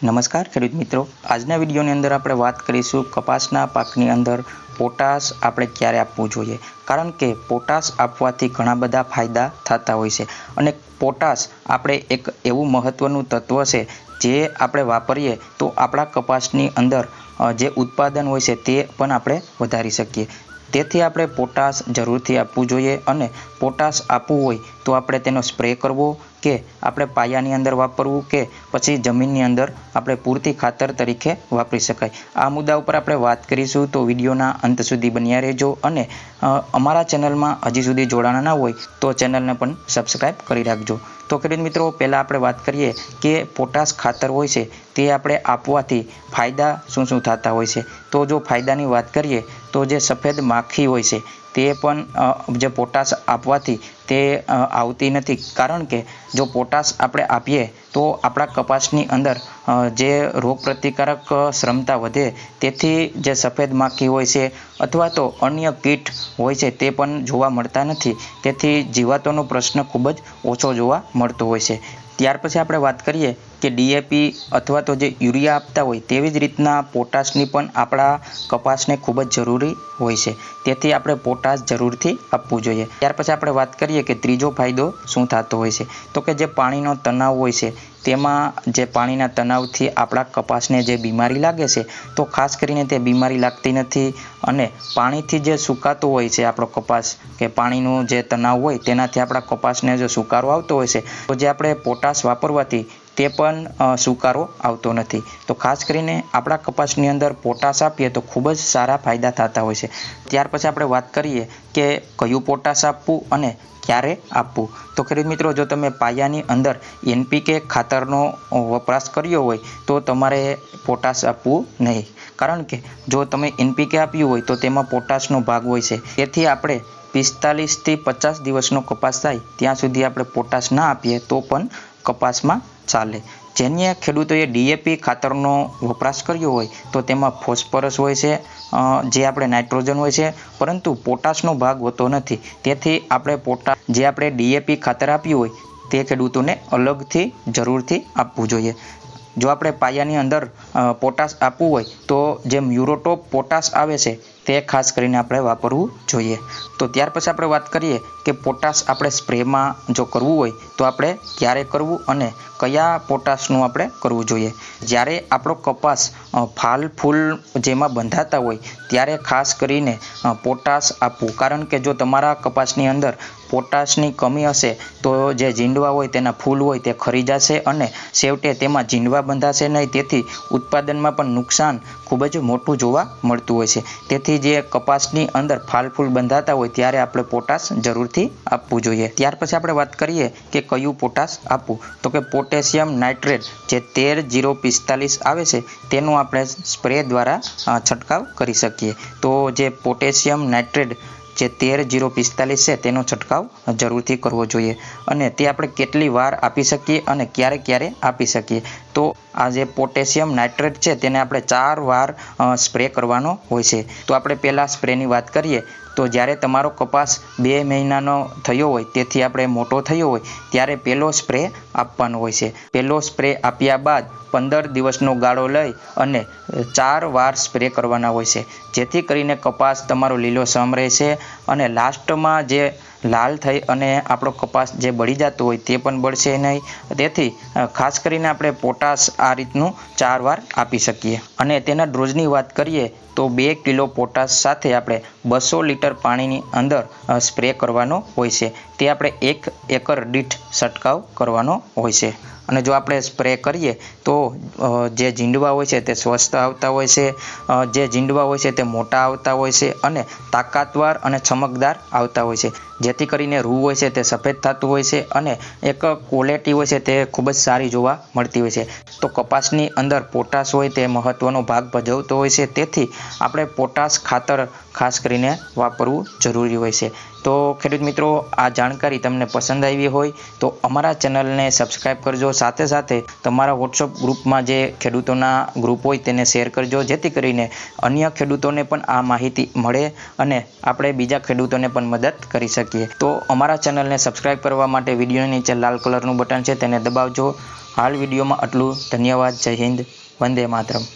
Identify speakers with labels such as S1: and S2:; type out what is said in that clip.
S1: નમસ્કાર, ખેડૂત મિત્રો. આજના વિડીયોની અંદર આપણે વાત કરીશું કપાસના પાકની અંદર પોટાશ આપણે ક્યારે આપવું જોઈએ? કારણ કે પોટાશ આપવાથી ઘણા બધા ફાયદા થતા હોય છે. અને પોટાશ આપણે એક એવું મહત્ત્વનું તત્વ છે જે આપણે વાપરીએ તો આપણા કપાસની અંદર જે ઉત્પાદન હોય છે તે પણ આપણે વધારી શકીએ. તેથી આપણે પોટાશ જરૂરથી આપવું જોઈએ અને પોટાશ આપવું હોય તો આપણે તેનો સ્પ્રે કરવો કે આપણે પાયાની અંદર વાપરવું કે પછી જમીનની અંદર આપણે પૂરતી ખાતર તરીકે વાપરી શકાય. આ મુદ્દા ઉપર આપણે વાત કરીશું તો વિડીયોના અંત સુધી બન્યા રહેજો અને અમારા ચેનલમાં હજી સુધી જોડાણા ના હોય તો ચેનલને પણ સબસ્ક્રાઈબ કરી રાખજો. તો ખેડૂત મિત્રો, પહેલાં આપણે વાત કરીએ કે પોટાશ ખાતર હોય છે તે આપણે આપવાથી ફાયદા શું શું થતા હોય છે? તો જો ફાયદાની વાત કરીએ, તો જે સફેદ માખી હોય છે, તે પણ જે પોટાશ આપવાથી તે આવતી નથી. કારણ કે જો પોટાશ આપણે આપીએ, તો આપણા કપાસની અંદર જે રોગ પ્રતિકારક ક્ષમતા વધે, તેથી જે સફેદ માખી હોય છે અથવા તો અન્ય કીટ હોય છે, તે પણ જોવા મળતા નથી. તેથી જીવાતોનો પ્રશ્ન ખૂબ જ ઓછો જોવા મળતો હોય છે. ત્યાર પછી આપણે વાત કરીએ કે ડીએપી અથવા તો જે યુરિયા આપતા હોય તેવી જ રીતના પોટાશની પણ આપણા કપાસને ખૂબ જ જરૂરી હોય છે. તેથી આપણે પોટાશ જરૂરથી આપવું જોઈએ. ત્યાર પછી આપણે વાત કરીએ કે ત્રીજો ફાયદો શું થતો હોય છે. તો કે જે પાણીનો તણાવ હોય છે, તેમાં જે પાણીના તણાવથી આપણા કપાસને જે બીમારી લાગે છે, તો ખાસ કરીને તે બીમારી લાગતી નથી અને પાણીથી જે સુકાતો હોય છે આપણો કપાસ, કે પાણીનું જે તણાવ હોય તેનાથી આપણા કપાસને જો સુકારો આવતો હોય છે, તો જે આપણે પોટાશ વાપરવાથી તે પણ સ્વીકારો આવતો નથી. તો ખાસ કરીને આપણા કપાસની અંદર પોટાશ આપીએ તો ખૂબ જ સારા ફાયદા થતા હોય છે. ત્યાર પછી આપણે વાત કરીએ કે કયું પોટાશ આપવું અને ક્યારે આપવું. તો ખેડૂત મિત્રો, જો તમે પાયાની અંદર એનપીકે ખાતરનો વપરાશ કર્યો હોય, તો તમારે પોટાશ આપવું નહીં. કારણ કે જો તમે એનપીકે આપ્યું હોય, તો તેમાં પોટાશનો ભાગ હોય છે. તેથી આપણે પિસ્તાલીસથી પચાસ દિવસનો કપાસ થાય, ત્યાં સુધી આપણે પોટાશ ના આપીએ તો પણ કપાસમાં ચાલે. જેની ખેડૂતોએ ડીએપી ખાતરનો વપરાશ કર્યો હોય તો તેમાં ફોસ્ફરસ હોય છે જે આપણે નાઇટ્રોજન હોય છે, પરંતુ પોટાશનો ભાગ હોતો નથી. તેથી આપણે પોટા, જે આપણે ડીએપી ખાતર આપ્યું હોય, તે ખેડૂતોને અલગથી જરૂરથી આપવું જોઈએ. જો આપણે પાયાની અંદર પોટાશ આપવું હોય, તો જેમ યુરોટોપ પોટાશ આવે છે તે ખાસ કરીને આપણે વાપરવું જોઈએ. તો ત્યાર પછી આપણે વાત કરીએ કે પોટાશ આપણે સ્પ્રેમાં જો કરવું હોય, તો આપણે ક્યારે કરવું અને કયા પોટાશનું આપણે કરવું જોઈએ. જ્યારે આપણો કપાસ ફાલ ફૂલ જેમાં બંધાતા હોય, ત્યારે ખાસ કરીને પોટાશ આપવું. કારણ કે જો તમારા કપાસની અંદર પોટાશની કમી હશે, તો જે જીંડવા હોય, તેના ફૂલ હોય, તે ખરી જશે અને છેવટે તેમાં જીંડવા બંધાશે નહીં. તેથી ઉત્પાદનમાં પણ નુકસાન ખૂબ જ મોટું જોવા મળતું હોય છે. તેથી જે કપાસની અંદર ફાલ ફૂલ બંધાતા હોય ત્યારે આપણે પોટાશ જરૂરથી આપવું જોઈએ. ત્યાર પછી આપણે વાત કરીએ કે કયું પોટાશ આપવું. તો કે પોટેશિયમ નાઇટ્રેટ જે તેર જીરો પિસ્તાલીસ આવે છે, તેનો આપણે સ્પ્રે દ્વારા છંટકાવ કરી શકીએ. તો જે પોટેશિયમ નાઇટ્રેટ જે તેર જીરો પિસ્તાલીસ છે, તેનો છંટકાવ જરૂરથી કરવો જોઈએ. અને તે આપણે કેટલી વાર આપી શકીએ અને ક્યારે ક્યારે આપી શકીએ. તો આ જે પોટેશિયમ નાઇટ્રેટ છે, તેને આપણે ચાર વાર સ્પ્રે કરવાનો હોય છે. તો આપણે પહેલાં સ્પ્રેની વાત કરીએ. તો જ્યારે તમારો કપાસ બે મહિનાનો થયો હોય, તેથી આપણે મોટો થયો હોય, ત્યારે પહેલો સ્પ્રે આપવાનો હોય છે. પહેલો સ્પ્રે આપ્યા બાદ પંદર દિવસનો ગાળો લઈ અને ચાર વાર સ્પ્રે કરવાના હોય છે. જેથી કરીને કપાસ તમારો લીલોછમ રહેશે અને લાસ્ટમાં જે લાલ થઈ અને આપણો કપાસ જે બળી જતો હોય તે પણ બળશે નહીં. તેથી ખાસ કરીને આપણે પોટાશ આ રીતનું ચાર વાર આપી શકીએ. અને તેના ડ્રોઝની વાત કરીએ તો બે કિલો પોટાશ સાથે આપણે બસો લીટર પાણીની અંદર સ્પ્રે કરવાનો હોય છે. તે આપણે એક એકર દીઠ છંટકાવ કરવાનો હોય છે. અને જો આપણે સ્પ્રે કરીએ તો જે જીંડવા હોય છે તે સ્વસ્થ આવતા હોય છે જે જીંડવા હોય છે તે મોટા આવતા હોય છે અને તાકાતવાર અને ચમકદાર આવતા હોય છે. જેથી કરીને રૂ હોય છે તે સફેદ થતું હોય છે અને એક ક્વોલિટી હોય છે તે ખૂબ જ સારી જોવા મળતી હોય છે. તો કપાસની અંદર પોટાશ હોય તે મહત્વનો ભાગ ભજવતો હોય છે. તેથી આપણે પોટાશ ખાતર ખાસ કરીને વાપરવું જરૂરી હોય છે. તો ખેડૂત મિત્રો, આ જાણકારી તમને પસંદ આવી હોય તો અમારા ચેનલને સબસ્ક્રાઈબ કરજો. સાથે સાથે તમારા વોટ્સઅપ ગ્રુપમાં જે ખેડૂતોના ગ્રુપ હોય તેને શેર કરજો, જેથી કરીને અન્ય ખેડૂતોને પણ આ માહિતી મળે અને આપણે બીજા ખેડૂતોને પણ મદદ કરી શકીએ. તો અમારા ચેનલને સબસ્ક્રાઈબ કરવા માટે વિડીયોની નીચે લાલ કલરનું બટન છે તેને દબાવજો. હાલ વિડીયોમાં આટલું. ધન્યવાદ. જય હિન્દ. વંદે માતરમ.